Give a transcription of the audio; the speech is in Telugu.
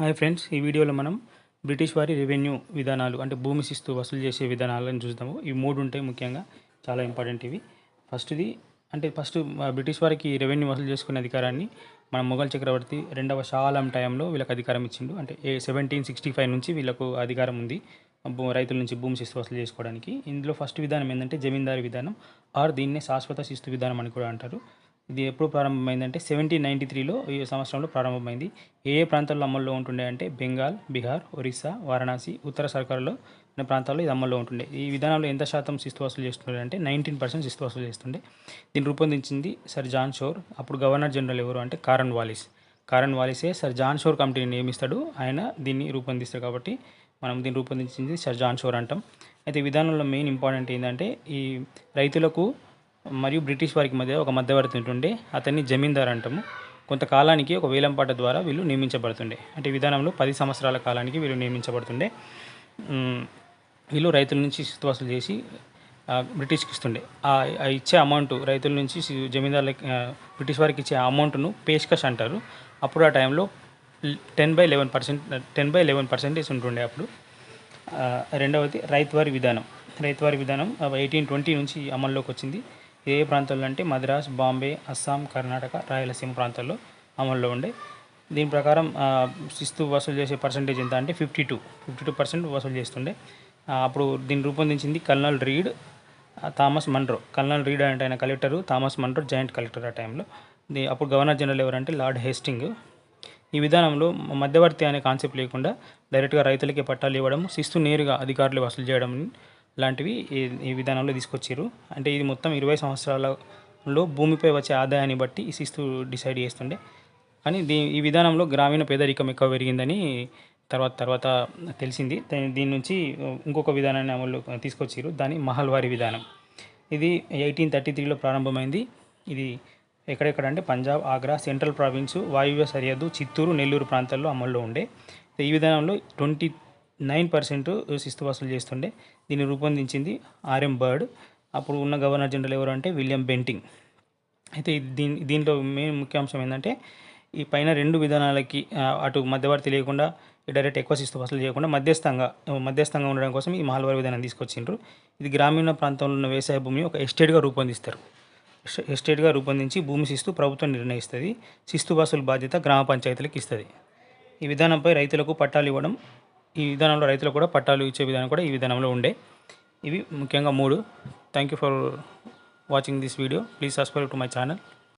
హాయ్ ఫ్రెండ్స్ ఈ వీడియోలో మనం బ్రిటిష్ వారి రెవెన్యూ విధానాలు అంటే భూమి శిస్తు వసూలు చేసే విధానాలను చూద్దాము. ఈ మూడు ఉంటాయి ముఖ్యంగా చాలా ఇంపార్టెంట్ ఇవి. ఫస్ట్ది అంటే ఫస్ట్ బ్రిటిష్ వారికి రెవెన్యూ వసూలు చేసుకునే అధికారాన్ని మన మొఘల్ చక్రవర్తి రెండవ షాలం టైంలో వీళ్ళకి అధికారం ఇచ్చిండు. అంటే ఏ సెవెంటీన్ సిక్స్టీ ఫైవ్ నుంచి వీళ్ళకు అధికారం ఉంది రైతుల నుంచి భూమి శిస్తు వసూలు చేసుకోవడానికి. ఇందులో ఫస్ట్ విధానం ఏంటంటే జమీందారీ విధానం ఆర్ దీన్నే శాశ్వత శిస్తు విధానం అని కూడా అంటారు. ఇది ఎప్పుడు ప్రారంభమైందంటే సెవెంటీన్ నైంటీ త్రీలో ఈ సంవత్సరంలో ప్రారంభమైంది. ఏ ఏ ప్రాంతాల్లో అమల్లో ఉంటుండే అంటే బెంగాల్ బీహార్ ఒరిస్సా వారణాసి ఉత్తర సర్కారులో అనే ప్రాంతాల్లో ఇది అమల్లో ఉంటుండే. ఈ విధానంలో ఎంత శాతం శిస్తు వసూలు చేస్తుండే అంటే నైన్టీన్ పర్సెంట్ శిస్తు వసూలు చేస్తుండే. దీన్ని రూపొందించింది సర్ జాన్ షోర్. అప్పుడు గవర్నర్ జనరల్ ఎవరు అంటే కారన్ వాలిస్. కారన్ వాలిసే సర్ జాన్ షోర్ కమిటీని నియమిస్తాడు. ఆయన దీన్ని రూపొందిస్తాడు కాబట్టి మనం దీన్ని రూపొందించింది సర్ జాన్ షోర్ అంటాం. అయితే ఈ విధానంలో మెయిన్ ఇంపార్టెంట్ ఏంటంటే ఈ రైతులకు మరియు బ్రిటిష్ వారికి మధ్య ఒక మధ్యవర్తి ఉంటుండే. అతన్ని జమీందార్ అంటాము. కొంతకాలానికి ఒక వేలంపాట ద్వారా వీళ్ళు నియమించబడుతుండే. అంటే విధానంలో పది సంవత్సరాల కాలానికి వీళ్ళు నియమించబడుతుండే. వీళ్ళు రైతుల నుంచి శిస్తు వసూలు చేసి బ్రిటిష్కి ఇస్తుండే. ఆ ఇచ్చే అమౌంట్ రైతుల నుంచి సి- జమీందారులకి బ్రిటిష్ వారికి ఇచ్చే అమౌంట్ను పేష్కష్ అంటారు. అప్పుడు ఆ టైంలో ten by eleven percent ten by eleven percentage ఉంటుండే అప్పుడు. రెండవది రైతువారి విధానం. రైతువారి విధానం ఎయిటీన్ ట్వంటీ నుంచి అమల్లోకి వచ్చింది. ఏ ఏ ప్రాంతాల్లో అంటే మద్రాస్ బాంబే అస్సాం కర్ణాటక రాయలసీమ ప్రాంతాల్లో అమల్లో ఉండే. దీని ప్రకారం శిస్తు వసూలు చేసే పర్సంటేజ్ ఎంత అంటే fifty two fifty two percent వసూలు చేస్తుండే. అప్పుడు దీన్ని రూపొందించింది colonel Reed Thomas Munro. Colonel Reed అంటే ఆయన collector Thomas Munro joint collector ఆ టైంలో. దీ అప్పుడు గవర్నర్ జనరల్ ఎవరంటే లార్డ్ హేస్టింగ్. ఈ విధానంలో మధ్యవర్తి అనే కాన్సెప్ట్ లేకుండా డైరెక్ట్గా రైతులకే పట్టాలు ఇవ్వడం శిస్తు నేరుగా అధికారులు వసూలు చేయడం లాంటివి ఈ విధానంలో తీసుకొచ్చారు అంటే ఇది మొత్తం ఇరవై సంవత్సరాలలో భూమిపై వచ్చే ఆదాయాన్ని బట్టి ఈ శిస్తు డిసైడ్ చేస్తుండే. కానీ దీ ఈ విధానంలో గ్రామీణ పేదరికం ఎక్కువ పెరిగిందని తర్వాత తర్వాత తెలిసింది. దీని నుంచి ఇంకొక విధానాన్ని అమలు తీసుకొచ్చారు దాని మహల్వారి విధానం. ఇది ఎయిటీన్ థర్టీ త్రీలో ప్రారంభమైంది. ఇది ఎక్కడెక్కడ అంటే పంజాబ్ ఆగ్రా సెంట్రల్ ప్రావిన్స్ వాయువ్య సరిహద్దు చిత్తూరు నెల్లూరు ప్రాంతాల్లో అమల్లో ఉండే. ఈ విధానంలో ట్వంటీ నైన్ పర్సెంట్ శిస్తు వసూలు చేస్తుండే. దీన్ని రూపొందించింది ఆర్ఎం బర్డ్. అప్పుడు ఉన్న గవర్నర్ జనరల్ ఎవరు అంటే విలియం బెంటింగ్. అయితే దీని దీంట్లో మెయిన్ ముఖ్యాంశం ఏంటంటే ఈ పైన రెండు విధానాలకి అటు మధ్యవర్తి లేకుండా డైరెక్ట్ ఎక్కువ శిస్తు వసూలు చేయకుండా మధ్యస్థంగా మధ్యస్థంగా ఉండడం కోసం ఈ మహల్వారి విధానం తీసుకొచ్చిండ్రు. ఇది గ్రామీణ ప్రాంతంలో ఉన్న వ్యవసాయ భూమిని ఒక ఎస్టేట్గా రూపొందిస్తారు. ఎస్టేట్గా రూపొందించి భూమి శిస్తు ప్రభుత్వం నిర్ణయిస్తుంది. శిస్తు వసూలు బాధ్యత గ్రామ పంచాయతీలకు ఇస్తుంది. ఈ విధానంపై రైతులకు పట్టాలు ఇవ్వడం ఈ విధానంలో రైతులకు కూడా పట్టాలు ఇచ్చే విధానం కూడా ఈ విధానంలో ఉండే. ఇవి ముఖ్యంగా మూడు. Thank you for watching this video please subscribe to my channel